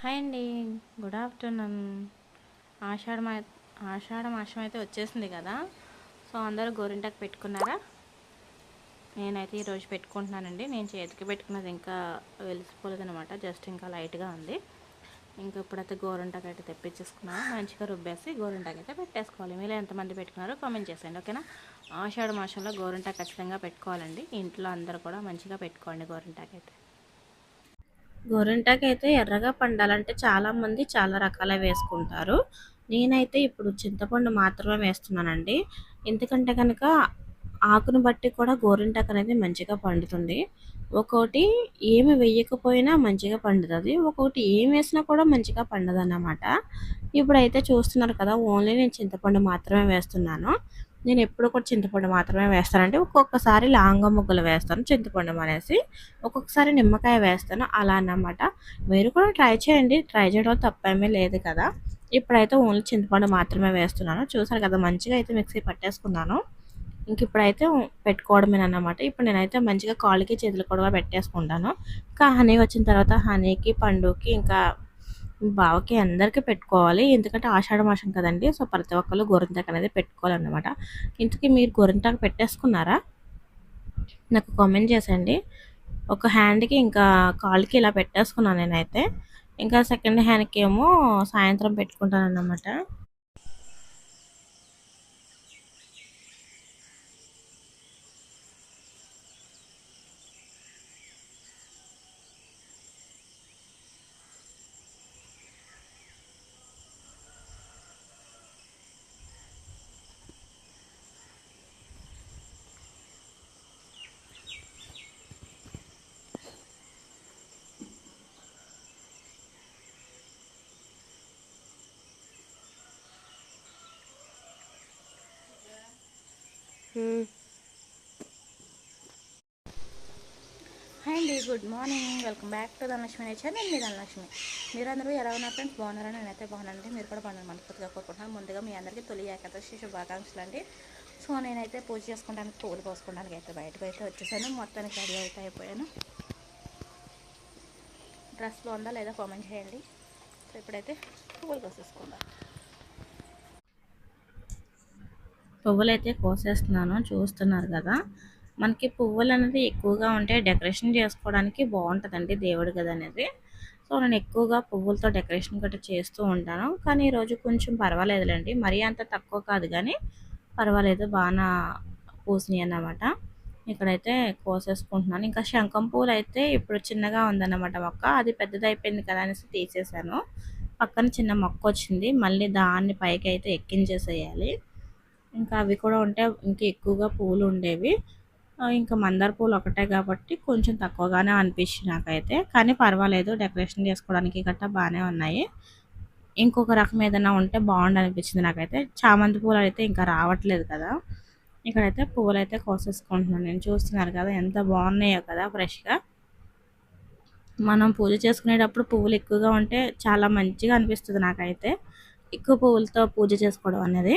Hi అండి. Good afternoon. ఆషాఢ మా ఆషాఢ మాసం అయితే వచ్చేసింది కదా. సో అందరూ గోరింటాకు పెట్టుకున్నారా? నేనైతే ఈరోజు పెట్టుకుంటున్నానండి. నేను చేతికి పెట్టుకున్నది ఇంకా వెలిసిపోలేదనమాట జస్ట్ ఇంకా లైట్గా ఉంది. ఇంకా ఇప్పుడైతే గోరింటాకు అయితే తెప్పించేసుకున్నాను. మంచిగా రుబ్బేసి గోరింటాకు అయితే పెట్టేసుకోవాలి. మీరు ఎంతమంది పెట్టుకున్నారో కామెంట్ చేసేయండి ఓకేనా? ఆషాఢ మాసంలో గోరింటాకు ఖచ్చితంగా పెట్టుకోవాలండి. ఇంట్లో అందరూ కూడా మంచిగా పెట్టుకోండి గోరింటాకు అయితే. గోరింటాకు అయితే ఎర్రగా పండాలంటే చాలామంది చాలా రకాల వేసుకుంటారు. నేనైతే ఇప్పుడు చింతపండు మాత్రమే వేస్తున్నానండి. ఎందుకంటే కనుక ఆకును బట్టి కూడా గోరింటాకు అనేది మంచిగా పండుతుంది. ఒక్కోటి ఏమి వేయకపోయినా మంచిగా పండుతుంది. ఒక్కొక్కటి ఏం వేసినా కూడా మంచిగా పండదు అన్నమాట ఇప్పుడైతే చూస్తున్నారు కదా ఓన్లీ నేను చింతపండు మాత్రమే వేస్తున్నాను. నేను ఎప్పుడు కూడా చింతపండు మాత్రమే వేస్తానంటే ఒక్కొక్కసారి లాంగ ముగ్గులు వేస్తాను చింతపండు అనేసి. ఒక్కొక్కసారి నిమ్మకాయ వేస్తాను అలా అన్నమాట. మీరు కూడా ట్రై చేయండి. ట్రై చేయడం తప్పేమీ లేదు కదా. ఇప్పుడైతే ఓన్లీ చింతపండు మాత్రమే వేస్తున్నాను. చూసారు కదా మంచిగా అయితే మిక్సీ పట్టేసుకున్నాను. ఇంక ఇప్పుడైతే పెట్టుకోవడమేనమాట ఇప్పుడు నేనైతే మంచిగా కాళ్ళకి చేతులు కూడా పెట్టేసుకుంటాను. ఇంకా హనీ వచ్చిన తర్వాత హనీకి పండుకి ఇంకా బావకి అందరికీ పెట్టుకోవాలి. ఎందుకంటే ఆషాఢ మాసం కదండి. సో ప్రతి ఒక్కరు గోరింటాకు అనేది పెట్టుకోవాలన్నమాట. ఇంతకీ మీరు గోరింటాకు పెట్టేసుకున్నారా? నాకు కామెంట్ చేసండి ఒక హ్యాండ్కి ఇంకా కాళ్ళకి ఇలా పెట్టేసుకున్నాను నేనైతే. ఇంకా సెకండ్ హ్యాండ్కి ఏమో సాయంత్రం పెట్టుకుంటాను అన్నమాట హాయ్ అండి good morning. Welcome back to Dhanalakshmi nature. నేను మీ ధనలక్ష్మి. మీరందరూ ఎలా ఉన్నారు ఫ్రెండ్స్? బాగున్నారని నేనైతే బాగున్నానండి. మీరు కూడా బాగున్నారు మనస్ఫూర్తిగా కోరుకుంటున్నాను. ముందుగా మీ అందరికీ తొలి ఏకాదశి శుభాకాంక్షలు అండి. సో నేనైతే పూజ చేసుకోవడానికి పూలు పోసుకోవడానికి అయితే బయటకు అయితే వచ్చేసాను. మొత్తానికి రెడీ అయితే అయిపోయాను. డ్రెస్ బాగుందా లేదా కామెంట్ చేయండి. సో ఇప్పుడైతే పూలు కోసేసుకుందాం పువ్వులు అయితే కోసేస్తున్నాను చూస్తున్నారు కదా. మనకి పువ్వులు అనేది ఎక్కువగా ఉంటే డెకరేషన్ చేసుకోవడానికి బాగుంటుందండి దేవుడు కదా అనేది. సో నేను ఎక్కువగా పువ్వులతో డెకరేషన్ గట్రా చేస్తూ ఉంటాను. కానీ ఈరోజు కొంచెం పర్వాలేదులేండి. మరీ అంత తక్కువ కాదు కానీ పర్వాలేదు బాగా పూసినాయి అన్నమాట. ఇక్కడైతే కోసేసుకుంటున్నాను. ఇంకా శంఖం పూలు అయితే ఇప్పుడు చిన్నగా ఉందన్నమాట మొక్క. అది పెద్దదైపోయింది కదా అనేసి తీసేసాను పక్కన చిన్న మొక్క వచ్చింది. మళ్ళీ దాన్ని పైకి అయితే ఎక్కించేసేయాలి. ఇంకా అవి కూడా ఉంటే ఇంకా ఎక్కువగా పూలు ఉండేవి. ఇంకా మందార పూలు ఒకటే కాబట్టి కొంచెం తక్కువగానే అనిపించింది నాకైతే. కానీ పర్వాలేదు డెకరేషన్ చేసుకోవడానికి గట్టా బాగానే ఉన్నాయి. ఇంకొక రకం ఏదైనా ఉంటే బాగుండు అనిపించింది నాకైతే. చామంతి పూలు అయితే ఇంకా రావట్లేదు కదా. ఇక్కడైతే పువ్వులు అయితే కోసేసుకుంటున్నాను. నేను చూస్తున్నారు కదా ఎంత బాగున్నాయో కదా ఫ్రెష్గా. మనం పూజ చేసుకునేటప్పుడు పువ్వులు ఎక్కువగా ఉంటే చాలా మంచిగా అనిపిస్తుంది నాకైతే. ఎక్కువ పువ్వులతో పూజ చేసుకోవడం అనేది.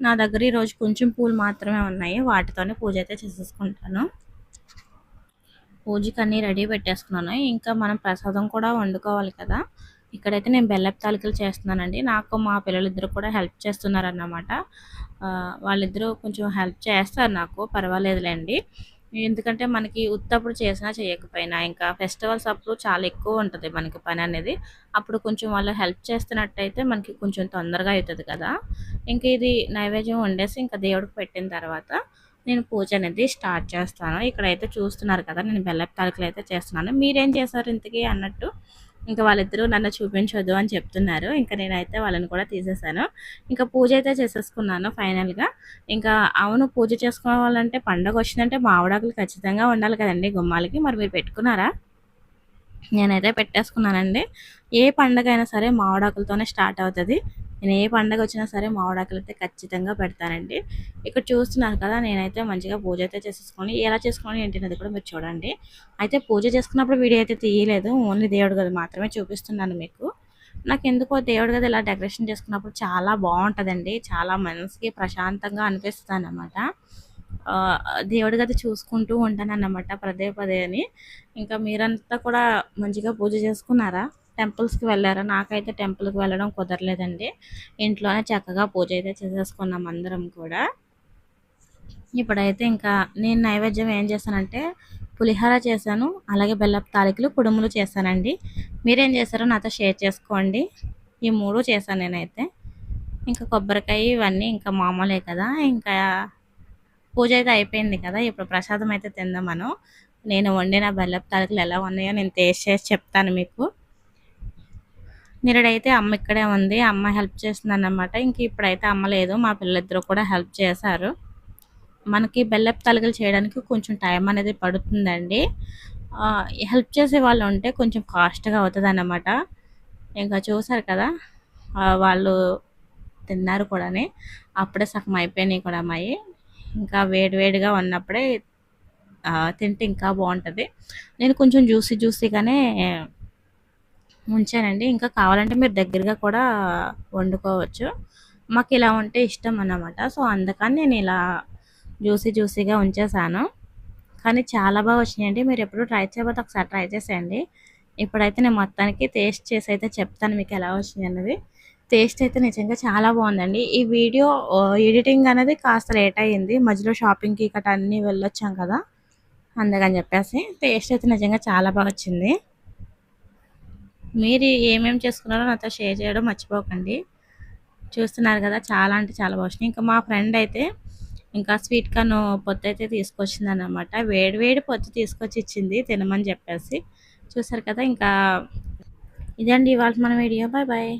నా దగ్గర ఈరోజు కొంచెం పూలు మాత్రమే ఉన్నాయి. వాటితోనే పూజ అయితే చేసేసుకుంటాను. పూజకి అన్నీ రెడీ పెట్టేసుకున్నాను. ఇంకా మనం ప్రసాదం కూడా వండుకోవాలి కదా. ఇక్కడైతే నేను బెల్లపు తాలికలు చేస్తున్నానండి. నాకు మా పిల్లలిద్దరు కూడా హెల్ప్ చేస్తున్నారన్నమాట. వాళ్ళిద్దరూ కొంచెం హెల్ప్ చేస్తారు నాకు. పర్వాలేదులేండి. ఎందుకంటే మనకి ఉత్తప్పుడు చేసినా చేయకపోయినా ఇంకా ఫెస్టివల్స్ అప్పుడు చాలా ఎక్కువ ఉంటుంది మనకి పని అనేది. అప్పుడు కొంచెం వాళ్ళు హెల్ప్ చేస్తున్నట్టయితే మనకి కొంచెం తొందరగా అవుతుంది కదా. ఇంకా ఇది నైవేద్యం వండేసి ఇంకా దేవుడికి పెట్టిన తర్వాత నేను పూజ అనేది స్టార్ట్ చేస్తాను. ఇక్కడైతే చూస్తున్నారు కదా నేను బెల్లపు తాలికలు అయితే చేస్తున్నాను. మీరేం చేశారు ఇంతకీ అన్నట్టు? ఇంకా వాళ్ళిద్దరూ నన్ను చూపించొద్దు అని చెప్తున్నారు. ఇంకా నేనైతే వాళ్ళని కూడా తీసేసాను. ఇంకా పూజ అయితే చేసేసుకున్నాను ఫైనల్గా. ఇంకా అవును పూజ చేసుకోవాలంటే పండగ వచ్చిందంటే మావిడాకులు ఖచ్చితంగా ఉండాలి కదండి గుమ్మాలకి. మరి మీరు పెట్టుకున్నారా? నేనైతే పెట్టేసుకున్నానండి. ఏ పండగ అయినా సరే మామిడాకులతోనే స్టార్ట్ అవుతుంది. నేను ఏ పండగ వచ్చినా సరే మామిడాకులు అయితే ఖచ్చితంగా పెడతానండి. ఇక్కడ చూస్తున్నాను కదా నేనైతే మంచిగా పూజ అయితే చేసేసుకొని ఎలా చేసుకోండి ఏంటి కూడా మీరు చూడండి. అయితే పూజ చేసుకున్నప్పుడు వీడియో అయితే తీయలేదు ఓన్లీ దేవుడు గది మాత్రమే చూపిస్తున్నాను మీకు. నాకు ఎందుకో దేవుడి గది ఇలా డెకరేషన్ చేసుకున్నప్పుడు చాలా బాగుంటుందండి. చాలా మనసుకి ప్రశాంతంగా అనిపిస్తుంది అన్నమాట దేవుడి గది చూసుకుంటూ ఉంటాను అన్నమాట పదే పదే అని. ఇంకా మీరంతా కూడా మంచిగా పూజ చేసుకున్నారా? టెంపుల్స్కి వెళ్ళారా? నాకైతే టెంపుల్కి వెళ్ళడం కుదరలేదండి. ఇంట్లోనే చక్కగా పూజ అయితే చేసేసుకున్నాం అందరం కూడా. ఇప్పుడైతే ఇంకా నేను నైవేద్యం ఏం చేశానంటే పులిహోర చేశాను అలాగే బెల్లపు తాలికలు కుడుములు చేశానండి. మీరేం చేశారో నాతో షేర్ చేసుకోండి. ఈ మూడు చేశాను నేనైతే. ఇంకా కొబ్బరికాయ ఇవన్నీ ఇంకా మామూలే కదా. ఇంకా పూజ అయితే అయిపోయింది కదా. ఇప్పుడు ప్రసాదం అయితే తిందాం మనం నేను వండిన బెల్లపు తాలికలు ఎలా ఉన్నాయో నేను టేస్ట్ చేసి చెప్తాను మీకు. నిరుడైతే అమ్మ ఇక్కడే ఉంది. అమ్మ హెల్ప్ చేస్తుంది అన్నమాట ఇంక ఇప్పుడైతే అమ్మ లేదు. మా పిల్లలిద్దరూ కూడా హెల్ప్ చేశారు. మనకి బెల్లపు తలగలు చేయడానికి కొంచెం టైం అనేది పడుతుందండి. హెల్ప్ చేసే వాళ్ళు ఉంటే కొంచెం కాస్ట్గా అవుతుంది అన్నమాట ఇంకా చూసారు కదా వాళ్ళు తిన్నారు కూడాని. అప్పుడే సగం అయిపోయినాయి కూడా అమ్మాయి. ఇంకా వేడివేడిగా ఉన్నప్పుడే తింటే ఇంకా బాగుంటుంది. నేను కొంచెం జ్యూసీ జ్యూసీగానే ఉంచానండి ఇంకా కావాలంటే మీరు దగ్గరగా కూడా వండుకోవచ్చు. మాకు ఇలా ఉంటే ఇష్టం అన్నమాట. సో అందుకని నేను ఇలా జ్యూసీ జ్యూసీగా ఉంచేసాను కానీ చాలా బాగా వచ్చినాయండి. మీరు ఎప్పుడు ట్రై చేయబోతే ఒకసారి ట్రై చేసేయండి. ఇప్పుడైతే నేను మొత్తానికి టేస్ట్ చేసి అయితే చెప్తాను మీకు ఎలా వచ్చింది అన్నది. టేస్ట్ అయితే నిజంగా చాలా బాగుందండి. ఈ వీడియో ఎడిటింగ్ అనేది కాస్త లేట్ అయ్యింది. మధ్యలో షాపింగ్కి ఇక్కడ అన్నీ వెళ్ళొచ్చాం కదా. అందుకని చెప్పేసి టేస్ట్ అయితే నిజంగా చాలా బాగా వచ్చింది. మీరు ఏమేమి చేసుకున్నారో నాతో షేర్ చేయడం మర్చిపోకండి. చూస్తున్నారు కదా చాలా అంటే చాలా బాగుంది ఇంకా మా ఫ్రెండ్ అయితే ఇంకా స్వీట్ కార్న్ పొత్తు అయితే తీసుకొచ్చింది అనమాట వేడి వేడి పొత్తు తీసుకొచ్చి ఇచ్చింది తినమని చెప్పేసి. చూసారు కదా ఇంకా ఇదండి ఇవాళ మన వీడియో. Bye bye